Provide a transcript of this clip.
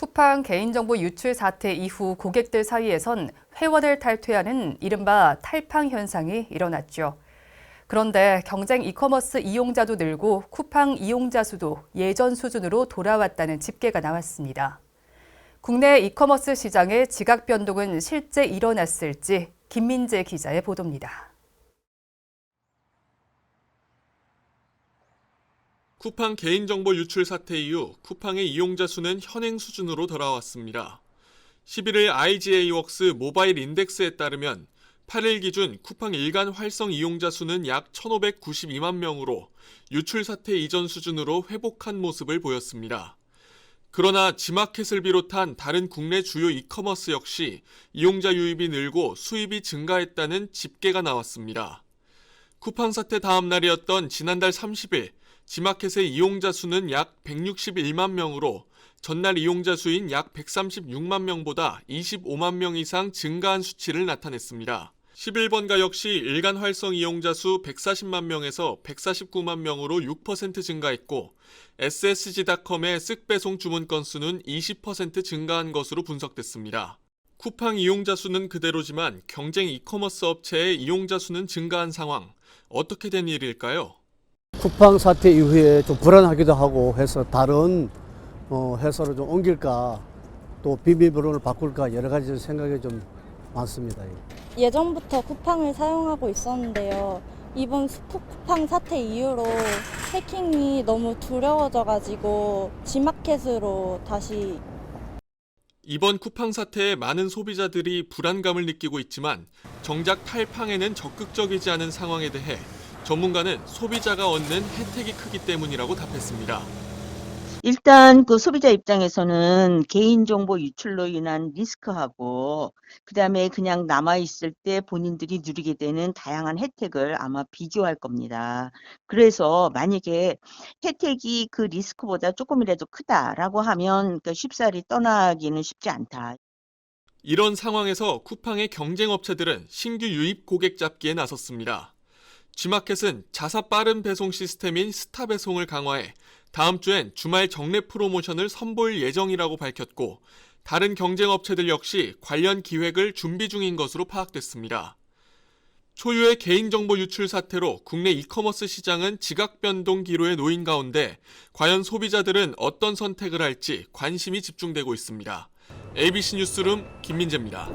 쿠팡 개인정보 유출 사태 이후 고객들 사이에선 회원을 탈퇴하는 이른바 탈팡 현상이 일어났죠. 그런데 경쟁 이커머스 이용자도 늘고 쿠팡 이용자 수도 예전 수준으로 돌아왔다는 집계가 나왔습니다. 국내 이커머스 시장의 지각 변동은 실제 일어났을지 김민재 기자의 보도입니다. 쿠팡 개인정보 유출 사태 이후 쿠팡의 이용자 수는 현행 수준으로 돌아왔습니다. 11일 IGA웍스 모바일 인덱스에 따르면 8일 기준 쿠팡 일간 활성 이용자 수는 약 1,592만 명으로 유출 사태 이전 수준으로 회복한 모습을 보였습니다. 그러나 지마켓을 비롯한 다른 국내 주요 이커머스 역시 이용자 유입이 늘고 수입이 증가했다는 집계가 나왔습니다. 쿠팡 사태 다음 날이었던 지난달 30일 지마켓의 이용자 수는 약 161만 명으로 전날 이용자 수인 약 136만 명보다 25만 명 이상 증가한 수치를 나타냈습니다. 11번가 역시 일간 활성 이용자 수 140만 명에서 149만 명으로 6% 증가했고 SSG.com의 쓱 배송 주문 건수는 20% 증가한 것으로 분석됐습니다. 쿠팡 이용자 수는 그대로지만 경쟁 이커머스 업체의 이용자 수는 증가한 상황. 어떻게 된 일일까요? 쿠팡 사태 이후에 좀 불안하기도 하고 해서 다른 어, 회사로 좀 옮길까 또 비밀번호를 바꿀까 여러 가지 생각이 좀 많습니다. 예전부터 쿠팡을 사용하고 있었는데요. 이번 쿠팡 사태 이후로 해킹이 너무 두려워져가지고 지마켓으로 다시 이번 쿠팡 사태에 많은 소비자들이 불안감을 느끼고 있지만 정작 탈팡에는 적극적이지 않은 상황에 대해 전문가는 소비자가 얻는 혜택이 크기 때문이라고 답했습니다. 일단 그 소비자 입장에서는 개인정보 유출로 인한 리스크하고 그다음에 그냥 남아 있을 때 본인들이 누리게 되는 다양한 혜택을 아마 비교할 겁니다. 그래서 만약에 혜택이 그 리스크보다 조금이라도 크다라고 하면 그 쉽사리 떠나기는 쉽지 않다. 이런 상황에서 쿠팡의 경쟁 업체들은 신규 유입 고객 잡기에 나섰습니다. G마켓은 자사 빠른 배송 시스템인 스타 배송을 강화해 다음 주엔 주말 정례 프로모션을 선보일 예정이라고 밝혔고 다른 경쟁 업체들 역시 관련 기획을 준비 중인 것으로 파악됐습니다. 초유의 개인정보 유출 사태로 국내 이커머스 시장은 지각 변동 기로에 놓인 가운데 과연 소비자들은 어떤 선택을 할지 관심이 집중되고 있습니다. ABC 뉴스룸 김민재입니다.